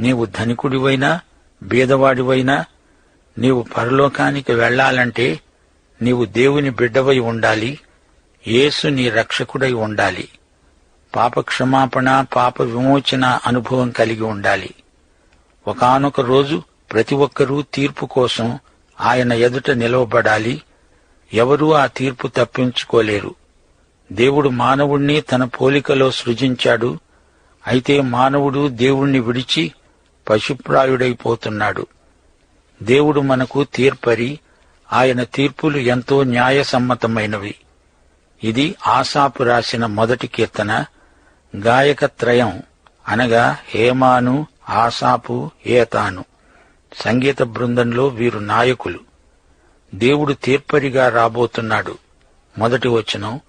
నీవు ధనికుడివైనా బీదవాడివైనా నీవు పరలోకానికి వెళ్ళాలంటే నీవు దేవుని బిడ్డవై ఉండాలి యేసు నీ రక్షకుడై ఉండాలి. పాప క్షమాపణ పాప విమోచన అనుభవం కలిగి ఉండాలి. ఒకానొక రోజు ప్రతి ఒక్కరూ తీర్పు కోసం ఆయన ఎదుట నిలవబడాలి. ఎవరూ ఆ తీర్పు తప్పించుకోలేరు. దేవుడు మానవుణ్ణి తన పోలికలో సృజించాడు. అయితే మానవుడు దేవుణ్ణి విడిచి పశుప్రాయుడైపోతున్నాడు. దేవుడు మనకు తీర్పరి ఆయన తీర్పులు ఎంతో న్యాయసమ్మతమైనవి. ఇది ఆసాపు రాసిన మొదటి కీర్తన గాయకత్రయం అనగా హేమాను ఆసాపు ఏతాను. సంగీత బృందంలో వీరు నాయకులు. దేవుడు తీర్పరిగా రాబోతున్నాడు. మొదటి వచనం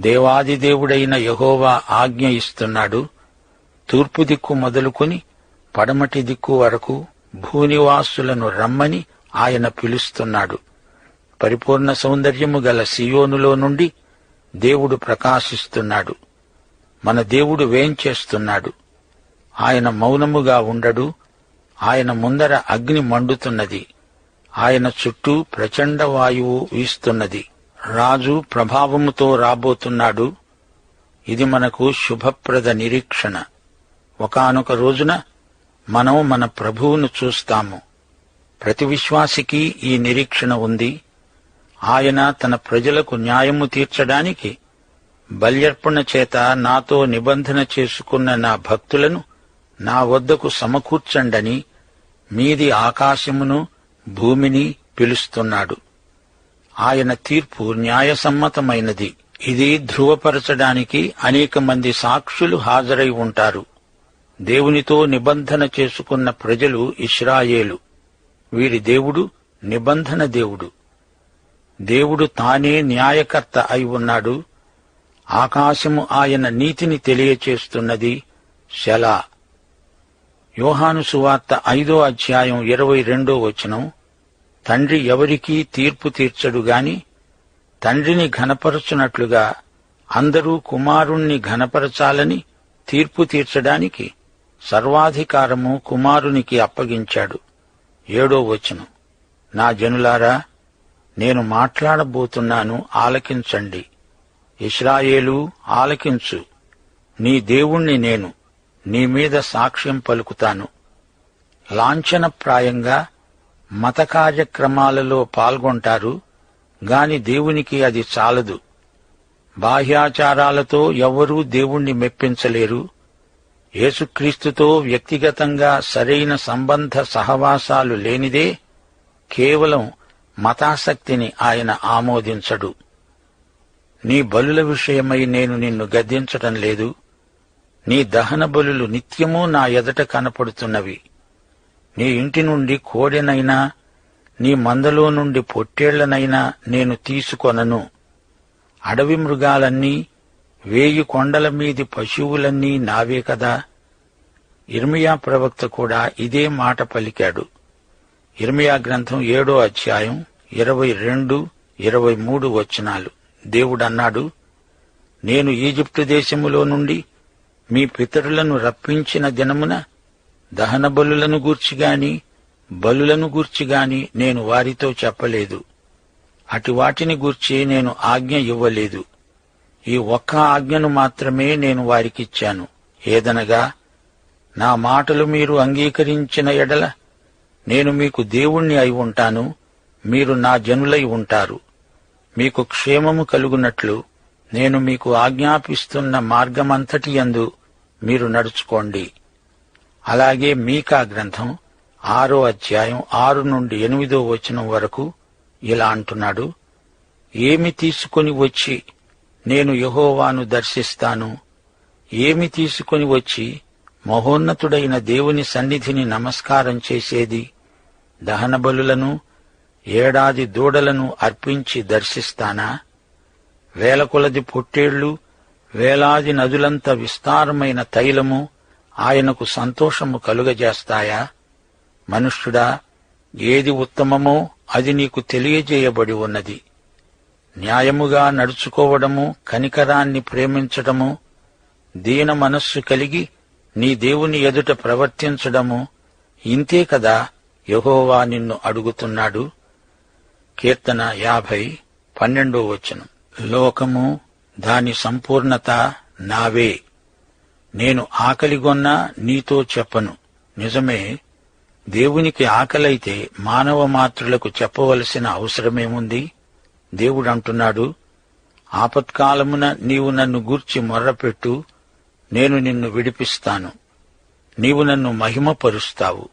దేవాది దేవుడైన యహోవా ఆజ్ఞ ఇస్తున్నాడు. తూర్పు దిక్కు మొదలుకొని పడమటి దిక్కు వరకు భూనివాసులను రమ్మని ఆయన పిలుస్తున్నాడు. పరిపూర్ణ సౌందర్యము గల సియోనులో నుండి దేవుడు ప్రకాశిస్తున్నాడు. మన దేవుడు వేంచేస్తున్నాడు ఆయన మౌనముగా ఉండడు. ఆయన ముందర అగ్ని మండుతున్నది. ఆయన చుట్టూ ప్రచండ వాయువు వీస్తున్నది. రాజు ప్రభావముతో రాబోతున్నాడు. ఇది మనకు శుభప్రద నిరీక్షణ. ఒకానొక రోజున మనం మన ప్రభువును చూస్తాము. ప్రతి విశ్వాసికి ఈ నిరీక్షణ ఉంది. ఆయన తన ప్రజలకు న్యాయము తీర్చడానికి బల్యర్పణ చేత నాతో నిబంధన చేసుకున్న నా భక్తులను నా వద్దకు సమకూర్చండని మీది ఆకాశమును భూమిని పిలుస్తున్నాడు. ఆయన తీర్పు న్యాయసమ్మతమైనది. ఇది ధృవపరచడానికి అనేక మంది సాక్షులు హాజరై ఉంటారు. దేవునితో నిబంధన చేసుకున్న ప్రజలు ఇస్రాయేలు వీరి దేవుడు నిబంధన దేవుడు. దేవుడు తానే న్యాయకర్త అయి ఉన్నాడు. ఆకాశము ఆయన నీతిని తెలియచేస్తున్నది శలా. యోహాను సువార్త ఐదో అధ్యాయం ఇరవై రెండో వచనం తండ్రి ఎవరికీ తీర్పు తీర్చడు గాని తండ్రిని ఘనపరచునట్లుగా అందరూ కుమారుణ్ణి ఘనపరచాలని తీర్పు తీర్చడానికి సర్వాధికారము కుమారునికి అప్పగించాడు. ఏడో వచనం. నా జనులారా నేను మాట్లాడబోతున్నాను ఆలకించండి. ఇస్రాయేలు ఆలకించు. నీ దేవుణ్ణి నేను నీ మీద సాక్ష్యం పలుకుతాను. లాంఛనప్రాయంగా మత కార్యక్రమాలలో పాల్గొంటారు గాని దేవునికి అది చాలదు. బాహ్యాచారాలతో ఎవ్వరూ దేవుణ్ణి మెప్పించలేరు. యేసుక్రీస్తుతో వ్యక్తిగతంగా సరైన సంబంధ సహవాసాలు లేనిదే కేవలం మతాసక్తిని ఆయన ఆమోదించడు. నీ బలుల విషయమై నేను నిన్ను గద్దించటం లేదు. నీ దహన బలులు నిత్యము నా ఎదట కనపడుతున్నవి. నీ ఇంటి నుండి కోడెనైనా నీ మందలో నుండి పొట్టేళ్ళనైనా నేను తీసుకొనను. అడవి మృగాలన్నీ వేయి కొండల మీది పశువులన్నీ నావే కదా? ఇర్మియా ప్రవక్త కూడా ఇదే మాట పలికాడు. ఇర్మియా గ్రంథం ఏడో అధ్యాయం ఇరవై రెండు ఇరవై మూడు వచనాలు. దేవుడన్నాడు నేను ఈజిప్టు దేశములో నుండి మీ పితరులను రప్పించిన దినమున దహన బలులను గూర్చిగాని బలులను గూర్చిగాని నేను వారితో చెప్పలేదు. అటు వాటిని గూర్చి నేను ఆజ్ఞ ఇవ్వలేదు. ఈ ఒక్క ఆజ్ఞను మాత్రమే నేను వారికిచ్చాను. ఏదనగా నా మాటలు మీరు అంగీకరించిన ఎడల నేను మీకు దేవుణ్ణి అయి ఉంటాను మీరు నా జనులై ఉంటారు. మీకు క్షేమము కలుగునట్లు నేను మీకు ఆజ్ఞాపిస్తున్న మార్గమంతటి యందు మీరు నడుచుకోండి. అలాగే మీకా గ్రంథం ఆరో అధ్యాయం ఆరు నుండి ఎనిమిదో వచనం వరకు ఇలా అంటున్నాడు ఏమి తీసుకొని వచ్చి నేను యహోవాను దర్శిస్తాను. ఏమి తీసుకొని వచ్చి మహోన్నతుడైన దేవుని సన్నిధిని నమస్కారం చేసేది? దహన బలులను ఏడాది దూడలను అర్పించి దర్శిస్తానా? వేల కొలది పొట్టేళ్ళు వేలాది నదులంత విస్తారమైన తైలము ఆయనకు సంతోషము కలుగజేస్తాయా? మనుష్యుడా ఏది ఉత్తమమో అది నీకు తెలియజేయబడి ఉన్నది. న్యాయముగా నడుచుకోవడము కనికరాన్ని ప్రేమించడము దీన మనస్సు కలిగి నీ దేవుని ఎదుట ప్రవర్తించడము ఇంతే కదా యహోవా నిన్ను అడుగుతున్నాడు. కీర్తన యాభై పన్నెండో వచనం. లోకము దాని సంపూర్ణత నావే. నేను ఆకలిగొన్నా నీతో చెప్పను. నిజమే దేవునికి ఆకలైతే మానవ మాత్రులకు చెప్పవలసిన అవసరమేముంది? దేవుడంటున్నాడు ఆపత్కాలమున నీవు నన్ను గూర్చి మొర్రపెట్టు నేను నిన్ను విడిపిస్తాను. నీవు నన్ను మహిమపరుస్తావు.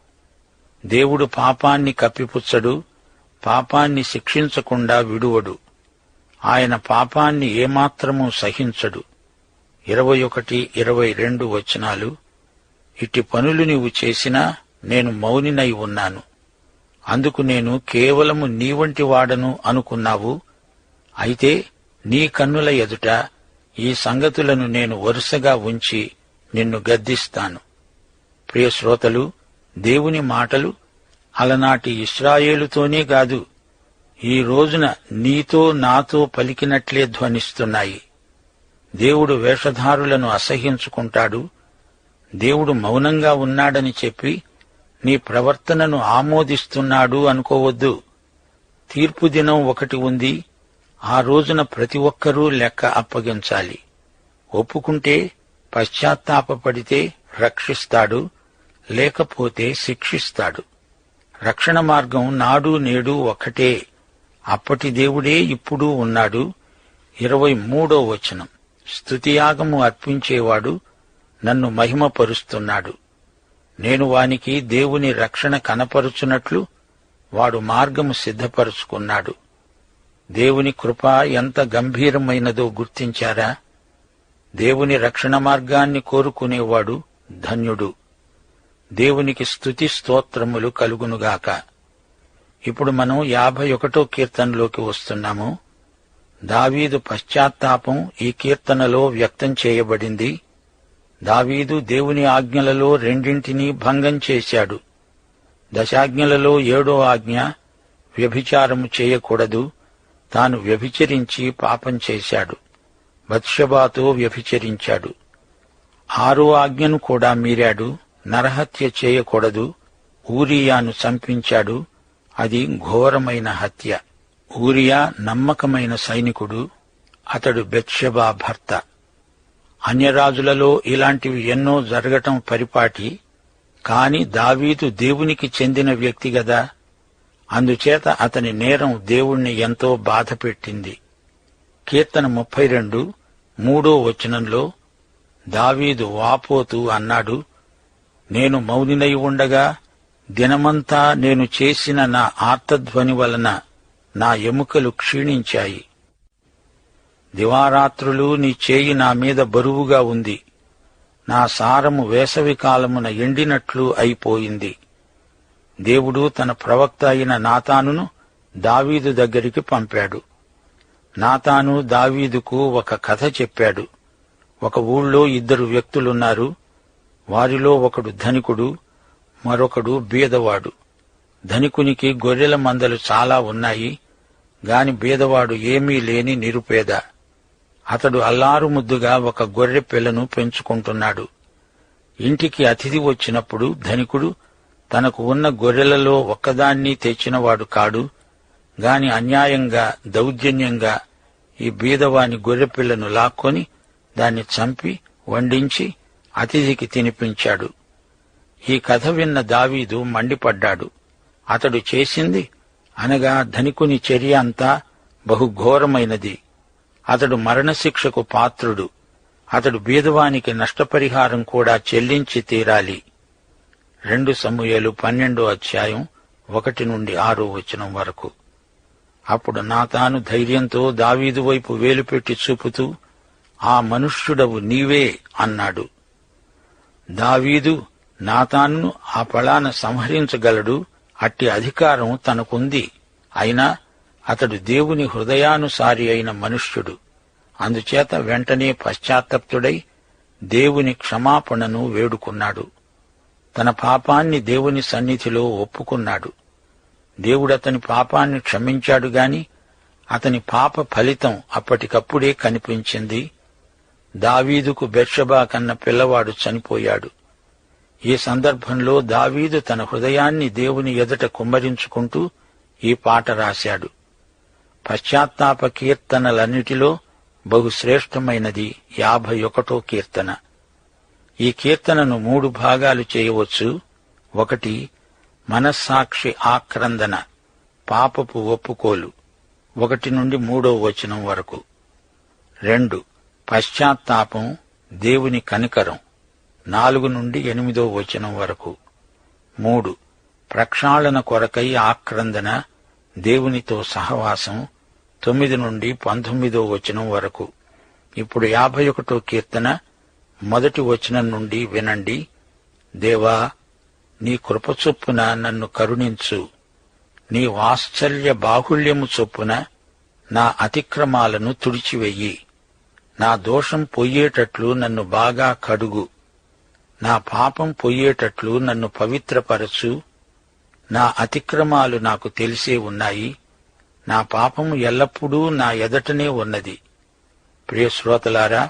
దేవుడు పాపాన్ని కప్పిపుచ్చడు పాపాన్ని శిక్షించకుండా విడువడు. ఆయన పాపాన్ని ఏమాత్రము సహించడు. ఇరవై ఒకటి ఇరవై రెండు వచనాలు ఇట్టి పనులు నీవు చేసినా నేను మౌనినై ఉన్నాను. అందుకు నేను కేవలము నీ వంటి వాడను అనుకున్నావు అయితే నీ కన్నుల ఎదుట ఈ సంగతులను నేను వరుసగా ఉంచి నిన్ను గద్దిస్తాను. ప్రియ శ్రోతలు దేవుని మాటలు అలనాటి ఇస్రాయేలుతోనే కాదు ఈ రోజున నీతో నాతో పలికినట్లే ధ్వనిస్తున్నాయి. దేవుడు వేషధారులను అసహ్యించుకుంటాడు దేవుడు మౌనంగా ఉన్నాడని చెప్పి నీ ప్రవర్తనను ఆమోదిస్తున్నాడు అనుకోవద్దు. తీర్పు దినం ఒకటి ఉంది ఆ రోజున ప్రతి ఒక్కరూ లెక్క అప్పగించాలి. ఒప్పుకుంటే పశ్చాత్తాపపడితే రక్షిస్తాడు లేకపోతే శిక్షిస్తాడు. రక్షణ మార్గం నాడు నేడు ఒకటే. అప్పటి దేవుడే ఇప్పుడు ఉన్నాడు. ఇరవై మూడో వచనం. స్థుతియాగము అర్పించేవాడు నన్ను మహిమపరుస్తున్నాడు. నేను వానికి దేవుని రక్షణ కనపరుచున్నట్లు వాడు మార్గము సిద్ధపరుచుకున్నాడు. దేవుని కృప ఎంత గంభీరమైనదో గుర్తించారా? దేవుని రక్షణ మార్గాన్ని కోరుకునేవాడు ధన్యుడు. దేవునికి స్తుతి స్తోత్రములు కలుగునుగాక. ఇప్పుడు మనం యాభై ఒకటో కీర్తనలోకి వస్తున్నాము. దావీదు పశ్చాత్తాపం ఈ కీర్తనలో వ్యక్తం చేయబడింది. దావీదు దేవుని ఆజ్ఞలలో రెండింటినీ భంగం చేశాడు. దశాజ్ఞలలో ఏడో ఆజ్ఞ వ్యభిచారము చేయకూడదు. తాను వ్యభిచరించి పాపం చేశాడు. బత్షబాతో వ్యభిచరించాడు. ఆరో ఆజ్ఞను కూడా మీరాడు. నరహత్య చేయకూడదు. ఊరియాను చంపించాడు. అది ఘోరమైన హత్య. ఊరియా నమ్మకమైన సైనికుడు. అతడు బెత్షబా భర్త. అన్యరాజులలో ఇలాంటివి ఎన్నో జరగటం పరిపాటి. కాని దావీదు దేవునికి చెందిన వ్యక్తి గదా. అందుచేత అతని నేరం దేవుణ్ణి ఎంతో బాధపెట్టింది. కీర్తన ముప్పై రెండు మూడో వచనంలో దావీదు వాపోతూ అన్నాడు నేను మౌనినై ఉండగా దినమంతా నేను చేసిన నా ఆర్తధ్వని వలన నా ఎముకలు క్షీణించాయి. దివారాత్రులు నీ చేయి నా మీద బరువుగా ఉంది. నా సారము వేసవి కాలమున ఎండినట్లు అయిపోయింది. దేవుడు తన ప్రవక్త అయిన నాతానును దావీదు దగ్గరికి పంపాడు. నాతాను దావీదుకు ఒక కథ చెప్పాడు. ఒక ఊళ్ళో ఇద్దరు వ్యక్తులున్నారు. వారిలో ఒకడు ధనికుడు మరొకడు బీదవాడు. ధనికునికి గొర్రెల మందలు చాలా ఉన్నాయి గాని బీదవాడు ఏమీ లేని నిరుపేద. అతడు అల్లారు ముద్దుగా ఒక గొర్రె పిల్లను పెంచుకుంటున్నాడు. ఇంటికి అతిథి వచ్చినప్పుడు ధనికుడు తనకు ఉన్న గొర్రెలలో ఒక్కదాన్ని తెచ్చినవాడు కాడు. గాని అన్యాయంగా దౌర్జన్యంగా ఈ బీదవాని గొర్రెపిల్లను లాక్కొని దాన్ని చంపి వండించి అతిథికి తినిపించాడు. ఈ కథ విన్న దావీదు మండిపడ్డాడు. అతడు చేసింది అనగా ధనికుని చర్య అంతా బహుఘోరమైనది. అతడు మరణశిక్షకు పాత్రుడు. అతడు బీదవానికి నష్టపరిహారం కూడా చెల్లించి తీరాలి. రెండు సమూహలు పన్నెండో అధ్యాయం ఒకటి నుండి ఆరో వచనం వరకు. అప్పుడు నాతాను ధైర్యంతో దావీదు వైపు వేలుపెట్టి చూపుతూ ఆ మనుష్యుడవు నీవే అన్నాడు. దావీదు నాతాను ఆ పళాన సంహరించగలడు అట్టి అధికారం తనకుంది. అయినా అతడు దేవుని హృదయానుసారి అయిన మనుష్యుడు. అందుచేత వెంటనే పశ్చాత్తప్తుడై దేవుని క్షమాపణను వేడుకున్నాడు. తన పాపాన్ని దేవుని సన్నిధిలో ఒప్పుకున్నాడు. దేవుడతని పాపాన్ని క్షమించాడు గాని అతని పాప ఫలితం అప్పటికప్పుడే కనిపించింది. దావీదుకు బెర్షబా కన్న పిల్లవాడు చనిపోయాడు. ఈ సందర్భంలో దావీదు తన హృదయాన్ని దేవుని ఎదుట కుమ్మరించుకుంటూ ఈ పాట రాశాడు. పశ్చాత్తాప కీర్తనలన్నిటిలో బహుశ్రేష్టమైనది యాభై ఒకటో కీర్తన. ఈ కీర్తనను మూడు భాగాలు చేయవచ్చు. ఒకటి మనస్సాక్షి ఆక్రందన పాపపు ఒప్పుకోలు. ఒకటి నుండి మూడో వచనం వరకు. రెండు పశ్చాత్తాపం దేవుని కనికరం. నాలుగు నుండి ఎనిమిదో వచనం వరకు. మూడు ప్రక్షాళన కొరకై ఆక్రందన దేవునితో సహవాసం. తొమ్మిది నుండి పంతొమ్మిదో వచనం వరకు. ఇప్పుడు యాభై ఒకటో కీర్తన మొదటి వచనం నుండి వినండి. దేవా నీ కృప చొప్పున నన్ను కరుణించు. నీ వాత్సల్య బాహుళ్యము చొప్పున నా అతిక్రమాలను తుడిచివెయ్యి నా దోషం పొయ్యేటట్లు నన్ను బాగా కడుగు. నా పాపం పొయ్యేటట్లు నన్ను పవిత్రపరచు. నా అతిక్రమాలు నాకు తెలిసే ఉన్నాయి. నా పాపము ఎల్లప్పుడూ నా ఎదటనే ఉన్నది. ప్రియ శ్రోతలారా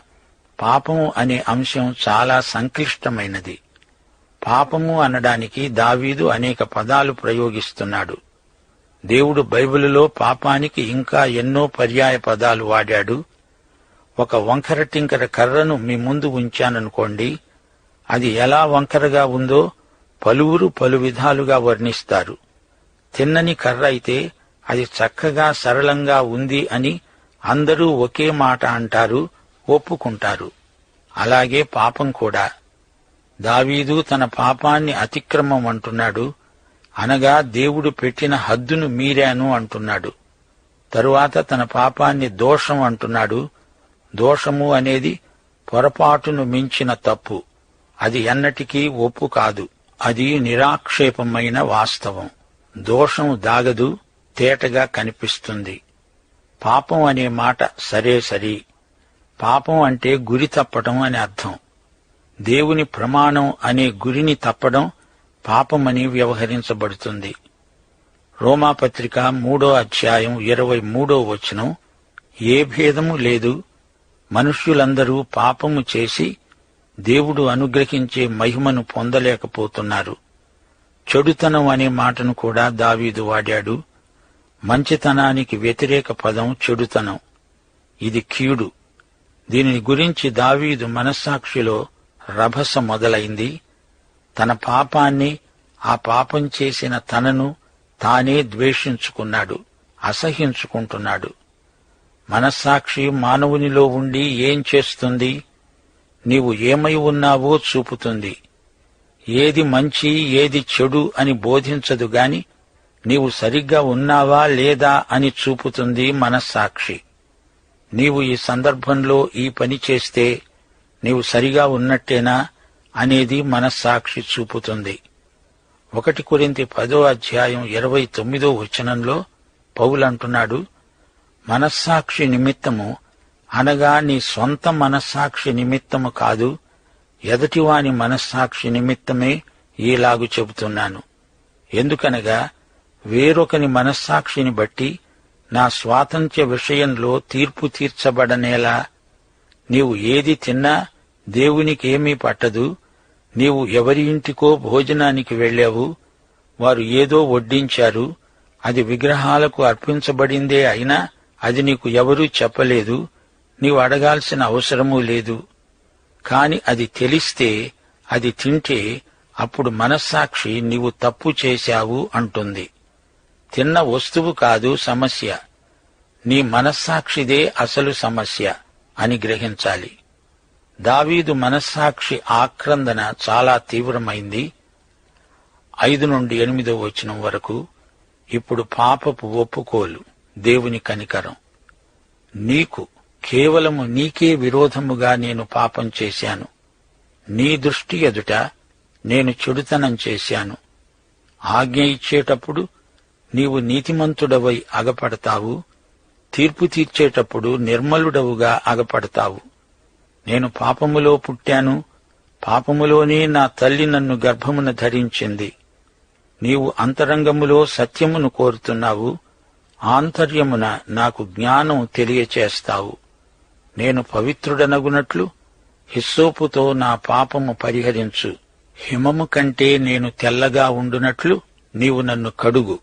పాపము అనే అంశం చాలా సంక్లిష్టమైనది. పాపము అనడానికి దావీదు అనేక పదాలు ప్రయోగిస్తున్నాడు. దేవుడు బైబిలులో పాపానికి ఇంకా ఎన్నో పర్యాయ పదాలు వాడాడు. ఒక వంకర టింకర కర్రను మీ ముందు ఉంచాననుకోండి అది ఎలా వంకరగా ఉందో పలువురు పలు విధాలుగా వర్ణిస్తారు. తిన్నని కర్ర అయితే అది చక్కగా సరళంగా ఉంది అని అందరూ ఒకే మాట అంటారు ఒప్పుకుంటారు. అలాగే పాపం కూడా. దావీదు తన పాపాన్ని అతిక్రమం అంటున్నాడు. అనగా దేవుడు పెట్టిన హద్దును మీరాను అంటున్నాడు. తరువాత తన పాపాన్ని దోషం అంటున్నాడు. దోషము అనేది పొరపాటును మించిన తప్పు. అది ఎన్నటికీ ఒప్పు కాదు. అది నిరాక్షేపమైన వాస్తవం. దోషం దాగదు తేటగా కనిపిస్తుంది. పాపం అనే మాట సరే సరి. పాపం అంటే గురి తప్పటం అని అర్థం. దేవుని ప్రమాణం అనే గురిని తప్పడం పాపమని వ్యవహరించబడుతుంది. రోమాపత్రిక మూడో అధ్యాయం ఇరవై మూడో వచనం ఏ భేదము లేదు మనుష్యులందరూ పాపము చేసి దేవుడు అనుగ్రహించే మహిమను పొందలేకపోతున్నారు. చెడుతనం అనే మాటను కూడా దావీదు వాడాడు. మంచితనానికి వ్యతిరేక పదం చెడుతనం. ఇది కీడు. దీనిని గురించి దావీదు మనస్సాక్షిలో రభస మొదలైంది. తన పాపాన్ని ఆ పాపం చేసిన తనను తానే ద్వేషించుకున్నాడు అసహించుకుంటున్నాడు మనస్సాక్షి మానవునిలో ఉండి ఏం చేస్తుంది? నీవు ఏమై ఉన్నావో చూపుతుంది. ఏది మంచి ఏది చెడు అని బోధించదు గాని నీవు సరిగ్గా ఉన్నావా లేదా అని చూపుతుంది మనస్సాక్షి. నీవు ఈ సందర్భంలో ఈ పని చేస్తే నీవు సరిగా ఉన్నట్టేనా అనేది మనస్సాక్షి చూపుతుంది. ఒకటి కొరింతి పదో అధ్యాయం ఇరవై తొమ్మిదో వచనంలో పౌలంటున్నాడు మనస్సాక్షి నిమిత్తము అనగా నీ సొంత మనస్సాక్షి నిమిత్తము కాదు ఎదటివాని మనస్సాక్షి నిమిత్తమే ఈలాగు చెబుతున్నాను. ఎందుకనగా వేరొకని మనస్సాక్షిని బట్టి నా స్వాతంత్ర్య విషయంలో తీర్పు తీర్చబడనేలా నీవు ఏది తిన్నా దేవునికేమీ పట్టదు. నీవు ఎవరి ఇంటికో భోజనానికి వెళ్ళావు. వారు ఏదో వడ్డించారు. అది విగ్రహాలకు అర్పించబడిందే అయినా అది నీకు ఎవరూ చెప్పలేదు. నీవు అడగాల్సిన అవసరమూ లేదు. కాని అది తెలిస్తే అది తింటే అప్పుడు మనస్సాక్షి నీవు తప్పు చేశావు అంటుంది. తిన్న వస్తువు కాదు సమస్య. నీ మనస్సాక్షిదే అసలు సమస్య అని గ్రహించాలి. దావీదు మనస్సాక్షి ఆక్రందన చాలా తీవ్రమైంది. ఐదు నుండి ఎనిమిదో వచనం వరకు ఇప్పుడు పాపపు ఒప్పుకోలు దేవుని కనికరం. నీకు కేవలము నీకే విరోధముగా నేను పాపం చేశాను. నీ దృష్టి ఎదుట నేను చెడుతనం చేశాను. ఆజ్ఞ ఇచ్చేటప్పుడు నీవు నీతిమంతుడవై అగపడతావు. తీర్పు తీర్చేటప్పుడు నిర్మలుడవుగా అగపడతావు. నేను పాపములో పుట్టాను. పాపములోనే నా తల్లి నన్ను గర్భమున ధరించింది. నీవు అంతరంగములో సత్యమును కోరుతున్నావు. ఆంతర్యమున నాకు జ్ఞానం తెలియచేస్తావు. నేను పవిత్రుడనగునట్లు హిస్సోపుతో నా పాపము పరిహరించు. హిమము కంటే నేను తెల్లగా ఉండునట్లు నీవు నన్ను కడుగు.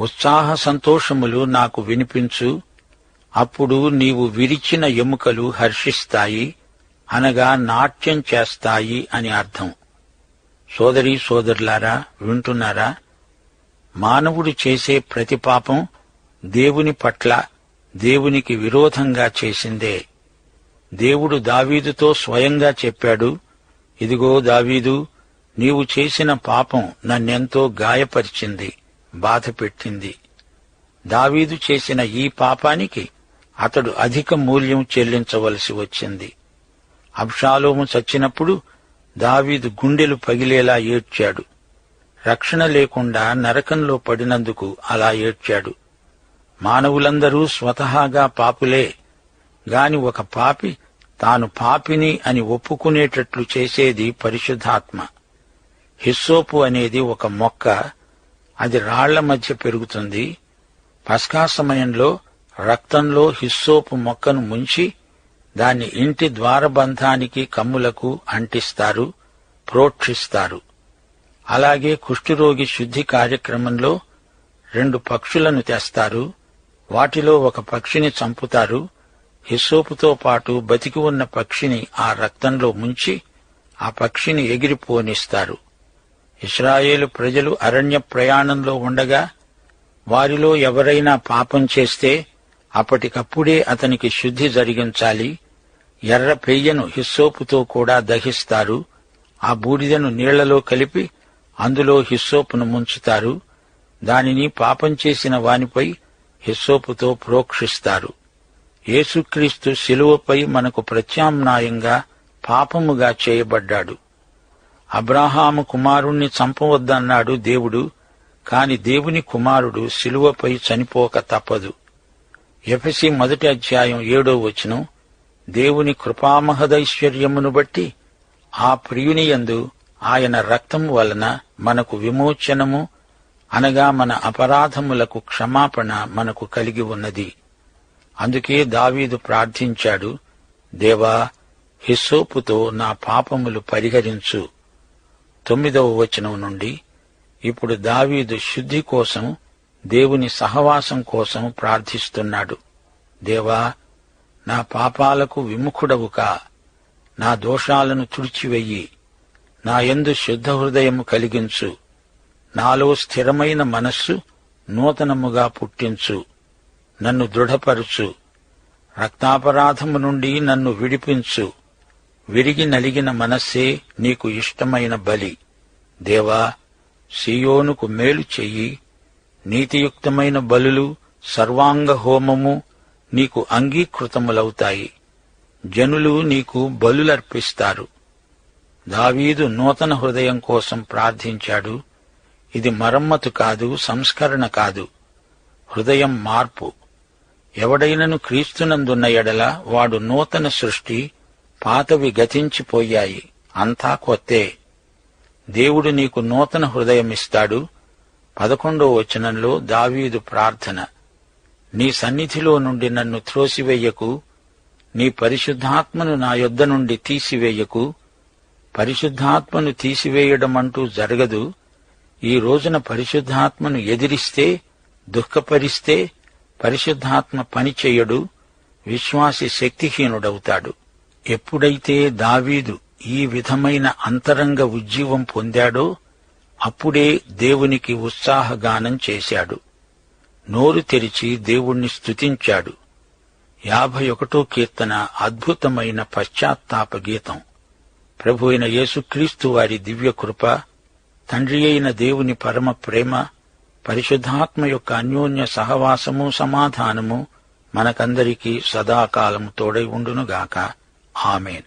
ఉత్సాహ సంతోషములు నాకు వినిపించు అప్పుడు నీవు విరిచిన ఎముకలు హర్షిస్తాయి అనగా నాట్యం చేస్తాయి అని అర్థం. సోదరి సోదరులారా వింటున్నారా? మానవుడు చేసే ప్రతి పాపం దేవుని పట్ల దేవునికి విరోధంగా చేసిందే. దేవుడు దావీదుతో స్వయంగా చెప్పాడు ఇదిగో దావీదు నీవు చేసిన పాపం నన్నెంతో గాయపరిచింది. బాధపెట్టింది. దావీదు చేసిన ఈ పాపానికి అతడు అధిక మూల్యం చెల్లించవలసి వచ్చింది. అబ్షాలోము చచ్చినప్పుడు దావీదు గుండెలు పగిలేలా ఏడ్చాడు. రక్షణ లేకుండా నరకంలో పడినందుకు అలా ఏడ్చాడు. మానవులందరూ స్వతహాగా పాపులే గాని ఒక పాపి తాను పాపిని అని ఒప్పుకునేటట్లు చేసేది పరిశుద్ధాత్మ. హిస్సోపు అనేది ఒక మొక్క అది రాళ్ళ మధ్య పెరుగుతుంది. పస్కా సమయంలో రక్తంలో హిస్సోపు మొక్కను ముంచి దాన్ని ఇంటి ద్వారబంధానికి కమ్ములకు అంటిస్తారు ప్రోక్షిస్తారు. అలాగే కుష్ఠురోగి శుద్ధి కార్యక్రమంలో రెండు పక్షులను తెస్తారు. వాటిలో ఒక పక్షిని చంపుతారు. హిస్సోపుతో పాటు బతికి ఉన్న పక్షిని ఆ రక్తంలో ముంచి ఆ పక్షిని ఎగిరిపోనిస్తారు. ఇస్రాయేలు ప్రజలు అరణ్య ప్రయాణంలో ఉండగా వారిలో ఎవరైనా పాపం చేస్తే అప్పటికప్పుడే అతనికి శుద్ధి జరిగించాలి. ఎర్ర పెయ్యను హిస్సోపుతో కూడా దహిస్తారు. ఆ బూడిదను నీళ్ళలో కలిపి అందులో హిస్సోపును ముంచుతారు. దానిని పాపం చేసిన వానిపై హిస్సోపుతో ప్రోక్షిస్తారు. యేసుక్రీస్తు శిలువపై మనకు ప్రత్యామ్నాయంగా పాపముగా చేయబడ్డాడు. అబ్రాహాము కుమారుణ్ణి చంపవద్దన్నాడు దేవుడు కాని దేవుని కుమారుడు శిలువపై చనిపోక తప్పదు. ఎఫసి మొదటి అధ్యాయం ఏడో వచనం దేవుని కృపామహదైశ్వర్యమును బట్టి ఆ ప్రియునియందు ఆయన రక్తం వలన మనకు విమోచనము అనగా మన అపరాధములకు క్షమాపణ మనకు కలిగి ఉన్నది. అందుకే దావీదు ప్రార్థించాడు దేవా హిస్సోపుతో నా పాపములు పరిహరించు. తొమ్మిదవ వచనం నుండి ఇప్పుడు దావీదు శుద్ధి కోసం దేవుని సహవాసం కోసం ప్రార్థిస్తున్నాడు. దేవా నా పాపాలకు విముఖుడవుకా నా దోషాలను తుడిచివెయ్యి నా యందు శుద్ధ హృదయం కలిగించు నాలో స్థిరమైన మనస్సు నూతనముగా పుట్టించు నన్ను దృఢపరుచు రక్తాపరాధము నుండి నన్ను విడిపించు విరిగి నలిగిన మనస్సే నీకు ఇష్టమైన బలి. దేవా సియోనుకు మేలు చెయ్యి. నీతియుక్తమైన బలులు సర్వాంగ హోమము నీకు అంగీకృతములవుతాయి. జనులు నీకు బలులర్పిస్తారు. దావీదు నూతన హృదయం కోసం ప్రార్థించాడు. ఇది మరమ్మతు కాదు సంస్కరణ కాదు. హృదయం మార్పు. ఎవడైనను క్రీస్తునందున్న ఎడల వాడు నూతన సృష్టి పాతవి గతించిపోయాయి. అంతా కొత్తే. దేవుడు నీకు నూతన హృదయమిస్తాడు పదకొండో వచనంలో దావీదు ప్రార్థన. నీ సన్నిధిలో నుండి నన్ను త్రోసివేయకు. నీ పరిశుద్ధాత్మను నా యొద్ద నుండి తీసివేయకు. పరిశుద్ధాత్మను తీసివేయడమంటూ జరగదు. ఈ రోజున పరిశుద్ధాత్మను ఎదిరిస్తే దుఃఖపరిస్తే పరిశుద్ధాత్మ పని విశ్వాసి శక్తిహీనుడవుతాడు. ఎప్పుడైతే దావీదు ఈ విధమైన అంతరంగ ఉజ్జీవం పొందాడో అప్పుడే దేవునికి ఉత్సాహగానం చేశాడు. నోరు తెరిచి దేవుణ్ణి స్తుతించాడు. యాభై ఒకటో కీర్తన అద్భుతమైన పశ్చాత్తాప గీతం. ప్రభు అయిన యేసుక్రీస్తు వారి దివ్య కృప తండ్రి అయిన దేవుని పరమ ప్రేమ పరిశుద్ధాత్మ యొక్క అన్యోన్య సహవాసము సమాధానము మనకందరికీ సదాకాలము తోడై ఉండునుగాక. Amen.